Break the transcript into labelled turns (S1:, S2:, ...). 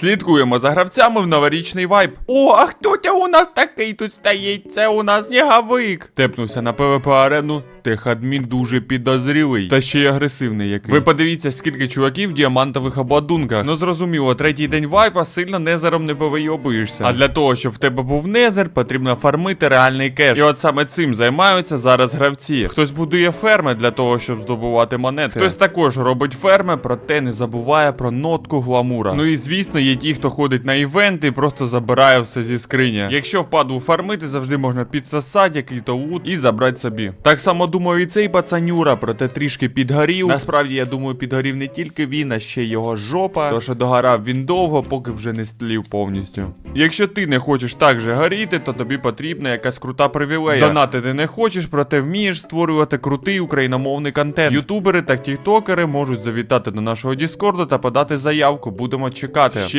S1: Слідкуємо за гравцями в новорічний вайб. О, а хто тя у нас такий тут стоїть? Це у нас сніговик. Тепнувся на ПВП арену. Техадмін дуже підозрілий. Та ще й агресивний який. Ви подивіться, скільки чуваків в діамантових обладунках. Ну зрозуміло, третій день вайпа сильно незером не повийобуєшся. А для того, щоб в тебе був незер, потрібно фармити реальний кеш. І от саме цим займаються зараз гравці. Хтось будує ферми для того, щоб здобувати монети. Хтось також робить ферми, проте не забуває про нотку гламура. Ну і звісно, є ті, хто ходить на івенти і просто забирає все зі скрині. Якщо впаду фармити, завжди можна підсосати який-то лут і забрати собі. Так само думаю, і цей пацанюра, проте трішки підгорів. Насправді, я думаю, підгорів не тільки він, а ще його жопа. То що догорав він довго, поки вже не стлів повністю. Якщо ти не хочеш так же горіти, то тобі потрібна якась крута привілея. Донатити не хочеш, проте вмієш створювати крутий україномовний контент. Ютубери та тіктокери можуть завітати до нашого Діскорду та подати заявку. Будемо чекати. Ще